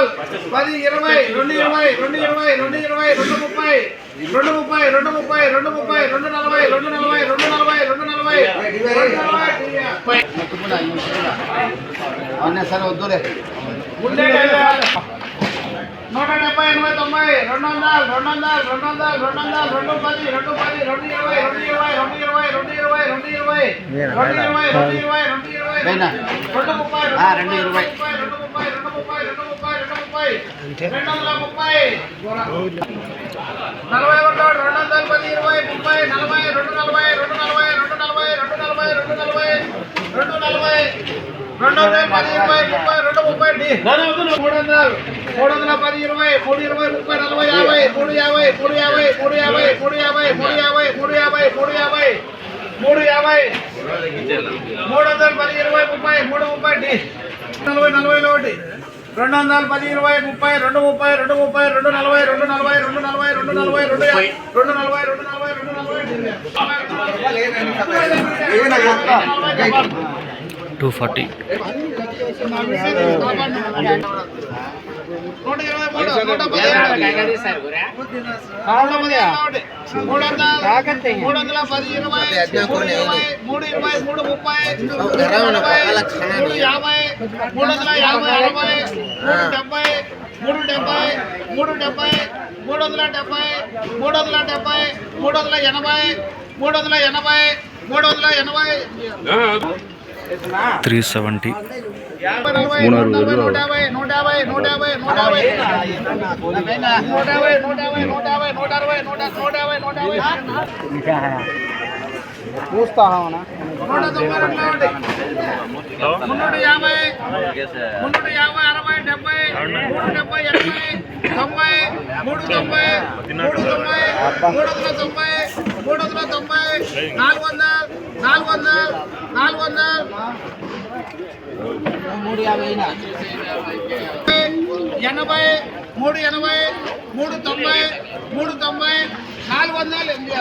వందలు పది ఇరవై రెండు ఇరవై రెండు ఇరవై రెండు ఇరవై రెండు ముప్పై రెండు ముప్పై రెండు ముప్పై రెండు ముప్పై రెండు నలభై రెండు నలభై రెండు నలభై రెండు నలభై రెండు నలభై అవునా సరే వద్దులే నూట డెబ్బై ఎనభై తొంభై రెండు వందలు రెండు వందలు రెండు వందలు రెండు వందలు రెండు పది రెండు పది రెండు ఇరవై రెండు ఇరవై రెండు ఇరవై రెండు ఇరవై రెండు ఇరవై రెండు ఇరవై రెండు ఇరవై రెండు పైన. రెండు ముప్పై ఆ, రెండు ఇరవై. రెండు ముప్పై రెండు ముప్పై రెండు ముప్పై రెండు ముప్పై రెండు వందల ముప్పై నలభై ఒకటి రెండు వందల పది ఇరవై ముప్పై నలభై రెండు నలభై రెండు నలభై రెండు నలభై రెండు నలభై రెండు నలభై రెండు నలభై రెండు వందల పది ఇరవై ముప్పై రెండు ముప్పై. మూడు వందలు మూడు వందల పది ఇరవై మూడు ఇరవై ముప్పై నలభై యాభై మూడు యాభై మూడు యాభై మూడు యాభై మూడు యాభై మూడు యాభై మూడు యాభై మూడు యాభై మూడు యాభై మూడు వందల పది ఇరవై ముప్పై మూడు ముప్పై డి. నలభై నలభై ఒకటి. రెండు వందల పది ఇరవై ముప్పై రెండు ముప్పై రెండు ముప్పై రెండు నలభై రెండు నలభై రెండు నలభై రెండు నలభై రెండు రెండు నలభై రెండు నలభై రెండు నలభై టూ ఫార్టీ మూడు డెబ్బై మూడు వందల ఎనభై మూడు వందల డెబ్బై మూడు వందల డెబ్బై మూడు వందల ఎనభై మూడు వందల ఎనభై మూడు వందల ఎనభై త్రీ సెవెంటీ. మూడున్నర వేలు తొంభై మూడు తొంభై మూడు తొంభై మూడు వందల తొంభై మూడు వందల తొంభై నాలుగు వందలు నాలుగు వందలు నాలుగు వందలు మూడు యాభై ఎనభై మూడు ఎనభై మూడు తొంభై మూడు తొంభై నాలుగు వందలు ఎనిమిది